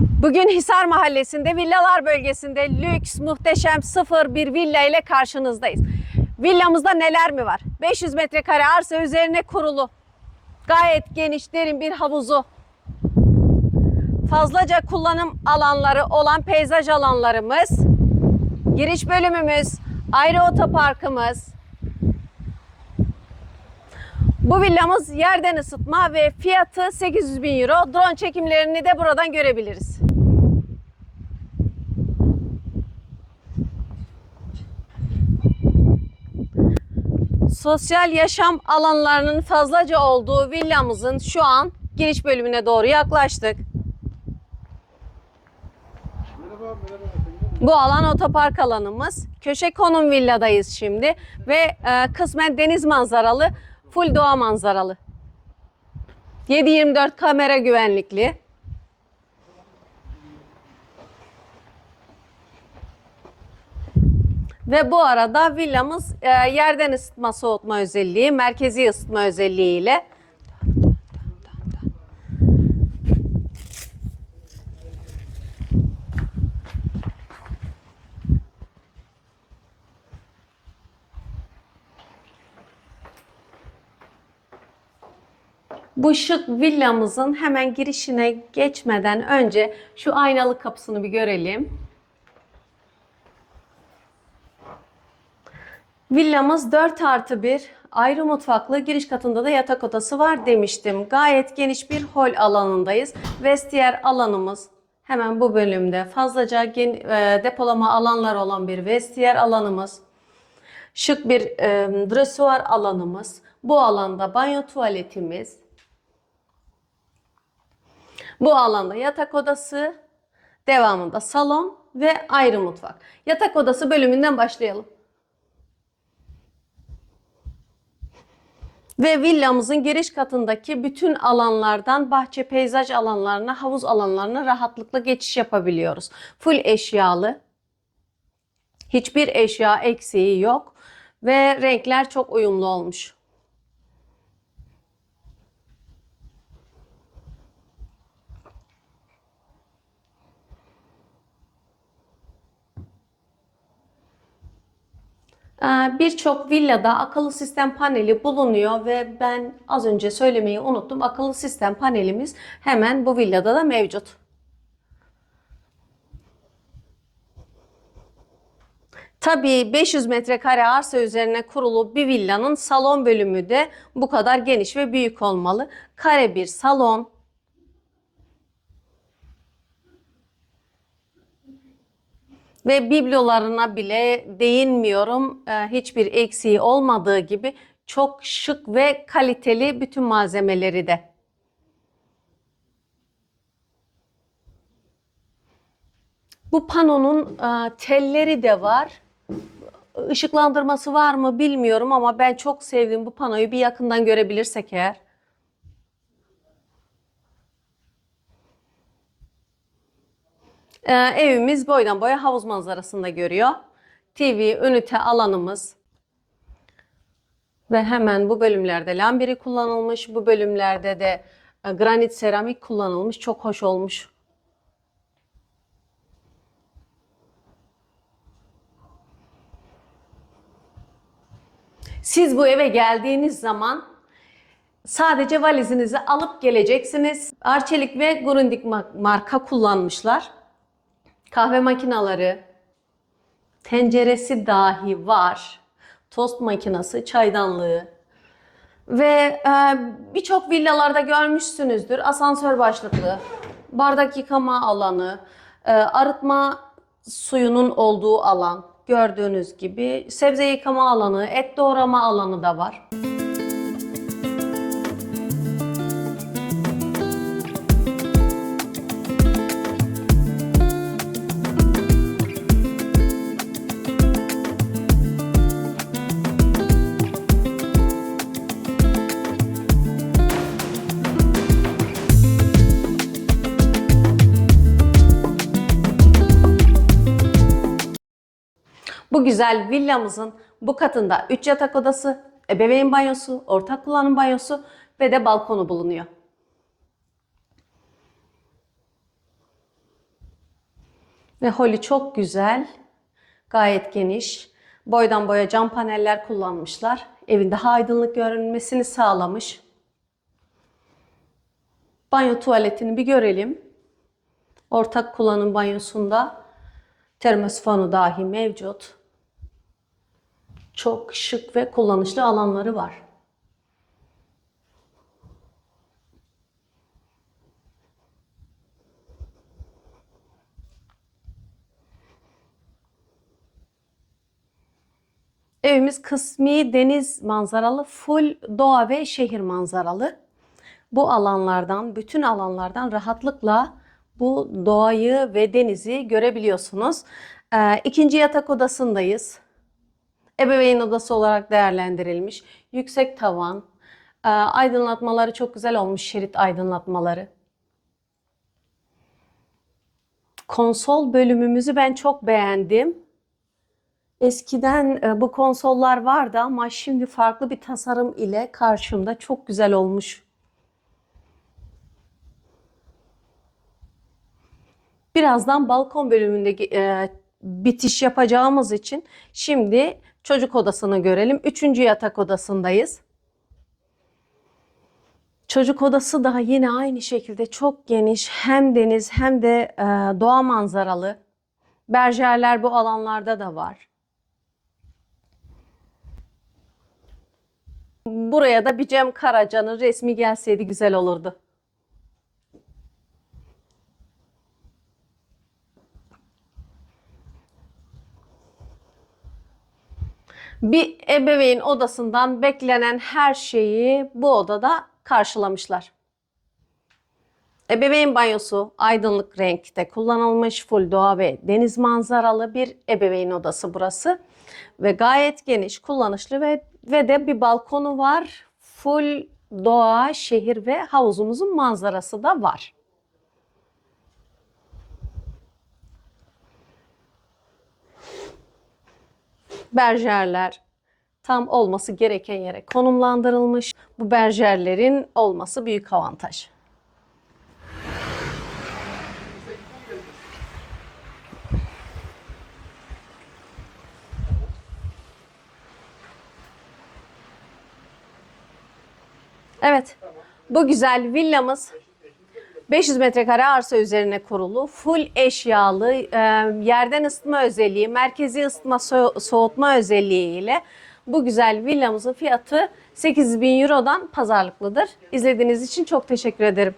Bugün Hisar Mahallesi'nde villalar bölgesinde lüks, muhteşem sıfır bir villa ile karşınızdayız. Villamızda neler mi var? 500 metrekare arsa üzerine kurulu. Gayet geniş, derin bir havuzu. Fazlaca kullanım alanları olan peyzaj alanlarımız. Giriş bölümümüz, ayrı otoparkımız. Bu villamız yerden ısıtma ve fiyatı 800 bin euro. Drone çekimlerini de buradan görebiliriz. Sosyal yaşam alanlarının fazlaca olduğu villamızın şu an giriş bölümüne doğru yaklaştık. Bu alan otopark alanımız. Köşe konum villadayız şimdi ve e, kısmen deniz manzaralı, full doğa manzaralı. 7-24 kamera güvenlikli. Ve bu arada villamız e, yerden ısıtma soğutma özelliği, merkezi ısıtma özelliğiyle Bu şık villamızın hemen girişine geçmeden önce şu aynalı kapısını bir görelim. Villamız 4 artı 1 ayrı mutfaklı giriş katında da yatak odası var demiştim. Gayet geniş bir hol alanındayız. Vestiyer alanımız hemen bu bölümde fazlaca gen- e, depolama alanlar olan bir vestiyer alanımız. Şık bir e, dresuar alanımız. Bu alanda banyo tuvaletimiz. Bu alanda yatak odası, devamında salon ve ayrı mutfak. Yatak odası bölümünden başlayalım. Ve villamızın giriş katındaki bütün alanlardan bahçe peyzaj alanlarına, havuz alanlarına rahatlıkla geçiş yapabiliyoruz. Full eşyalı. Hiçbir eşya eksiği yok ve renkler çok uyumlu olmuş. Birçok villada akıllı sistem paneli bulunuyor ve ben az önce söylemeyi unuttum. Akıllı sistem panelimiz hemen bu villada da mevcut. Tabii 500 metrekare arsa üzerine kurulu bir villanın salon bölümü de bu kadar geniş ve büyük olmalı. Kare bir salon, ve biblolarına bile değinmiyorum. Ee, Hiçbir eksiği olmadığı gibi çok şık ve kaliteli bütün malzemeleri de. Bu panonun e, telleri de var. Işıklandırması var mı bilmiyorum ama ben çok sevdim bu panoyu. Bir yakından görebilirsek eğer. Ee, evimiz boydan boya havuz manzarasında görüyor. TV, ünite alanımız. Ve hemen bu bölümlerde lambiri kullanılmış. Bu bölümlerde de e, granit seramik kullanılmış. Çok hoş olmuş. Siz bu eve geldiğiniz zaman sadece valizinizi alıp geleceksiniz. Arçelik ve Grundig ma- marka kullanmışlar kahve makineleri, tenceresi dahi var. Tost makinesi, çaydanlığı ve e, birçok villalarda görmüşsünüzdür asansör başlıklı, bardak yıkama alanı, e, arıtma suyunun olduğu alan gördüğünüz gibi sebze yıkama alanı, et doğrama alanı da var. Bu güzel villamızın bu katında 3 yatak odası, ebeveyn banyosu, ortak kullanım banyosu ve de balkonu bulunuyor. Ve holü çok güzel. Gayet geniş. Boydan boya cam paneller kullanmışlar. Evin daha aydınlık görünmesini sağlamış. Banyo tuvaletini bir görelim. Ortak kullanım banyosunda termosifonu dahi mevcut. Çok şık ve kullanışlı alanları var. Evimiz kısmi deniz manzaralı, full doğa ve şehir manzaralı. Bu alanlardan, bütün alanlardan rahatlıkla bu doğayı ve denizi görebiliyorsunuz. Ee, ikinci yatak odasındayız. Ebeveyn odası olarak değerlendirilmiş. Yüksek tavan, e, aydınlatmaları çok güzel olmuş, şerit aydınlatmaları. Konsol bölümümüzü ben çok beğendim. Eskiden e, bu konsollar vardı ama şimdi farklı bir tasarım ile karşımda çok güzel olmuş. Birazdan balkon bölümünde e, bitiş yapacağımız için şimdi çocuk odasını görelim. Üçüncü yatak odasındayız. Çocuk odası da yine aynı şekilde çok geniş. Hem deniz hem de e, doğa manzaralı. Berjerler bu alanlarda da var. Buraya da bir Cem Karaca'nın resmi gelseydi güzel olurdu. Bir ebeveyn odasından beklenen her şeyi bu odada karşılamışlar. Ebeveyn banyosu aydınlık renkte kullanılmış full doğa ve deniz manzaralı bir ebeveyn odası burası. Ve gayet geniş, kullanışlı ve, ve de bir balkonu var. Full doğa, şehir ve havuzumuzun manzarası da var. Berjerler tam olması gereken yere konumlandırılmış. Bu berjerlerin olması büyük avantaj. Evet. Bu güzel villamız 500 metrekare arsa üzerine kurulu, full eşyalı, e, yerden ısıtma özelliği, merkezi ısıtma so- soğutma özelliği ile bu güzel villamızın fiyatı 8000 Euro'dan pazarlıklıdır. İzlediğiniz için çok teşekkür ederim.